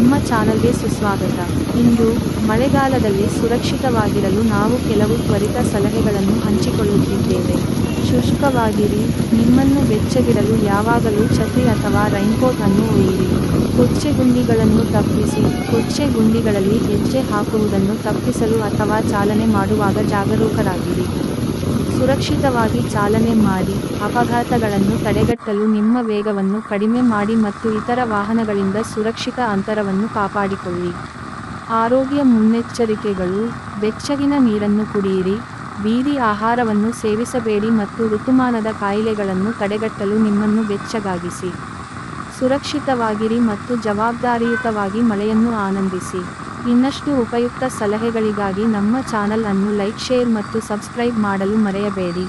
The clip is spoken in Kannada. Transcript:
ನಮ್ಮ ಚಾನಲ್ಗೆ ಸುಸ್ವಾಗತ. ಇಂದು ಮಳೆಗಾಲದಲ್ಲಿ ಸುರಕ್ಷಿತವಾಗಿರಲು ನಾವು ಕೆಲವು ತ್ವರಿತ ಸಲಹೆಗಳನ್ನು ಹಂಚಿಕೊಳ್ಳುತ್ತಿದ್ದೇವೆ. ಶುಷ್ಕವಾಗಿರಿ, ನಿಮ್ಮನ್ನು ಬೆಚ್ಚಗಿಡಲು ಯಾವಾಗಲೂ ಛತ್ರಿ ಅಥವಾ ರೈನ್ಕೋಟ್ ಅನ್ನು ಒಯ್ಯಿರಿ. ಕೊಚ್ಚೆಗುಂಡಿಗಳನ್ನು ತಪ್ಪಿಸಿ, ಕೊಚ್ಚೆ ಗುಂಡಿಗಳಲ್ಲಿ ಹೆಜ್ಜೆ ಹಾಕುವುದನ್ನು ತಪ್ಪಿಸಲು ಅಥವಾ ಚಾಲನೆ ಮಾಡುವಾಗ ಜಾಗರೂಕರಾಗಿರಿ. ಸುರಕ್ಷಿತವಾಗಿ ಚಾಲನೆ ಮಾಡಿ, ಅಪಘಾತಗಳನ್ನು ತಡೆಗಟ್ಟಲು ನಿಮ್ಮ ವೇಗವನ್ನು ಕಡಿಮೆ ಮಾಡಿ ಮತ್ತು ಇತರ ವಾಹನಗಳಿಂದ ಸುರಕ್ಷಿತ ಅಂತರವನ್ನು ಕಾಪಾಡಿಕೊಳ್ಳಿ. ಆರೋಗ್ಯ ಮುನ್ನೆಚ್ಚರಿಕೆಗಳು, ಬೆಚ್ಚಗಿನ ನೀರನ್ನು ಕುಡಿಯಿರಿ, ಬೀದಿ ಆಹಾರವನ್ನು ಸೇವಿಸಬೇಡಿ ಮತ್ತು ಋತುಮಾನದ ಕಾಯಿಲೆಗಳನ್ನು ತಡೆಗಟ್ಟಲು ನಿಮ್ಮನ್ನು ಬೆಚ್ಚಗಾಗಿಸಿ. ಸುರಕ್ಷಿತವಾಗಿರಿ ಮತ್ತು ಜವಾಬ್ದಾರಿಯುತವಾಗಿ ಮಳೆಯನ್ನು ಆನಂದಿಸಿ. ಇನ್ನಷ್ಟು ಉಪಯುಕ್ತ ಸಲಹೆಗಳಿಗಾಗಿ ನಮ್ಮ ಚಾನಲ್ ಅನ್ನು ಲೈಕ್ ಶೇರ್ ಮತ್ತು ಸಬ್ಸ್ಕ್ರೈಬ್ ಮಾಡಲು ಮರೆಯಬೇಡಿ.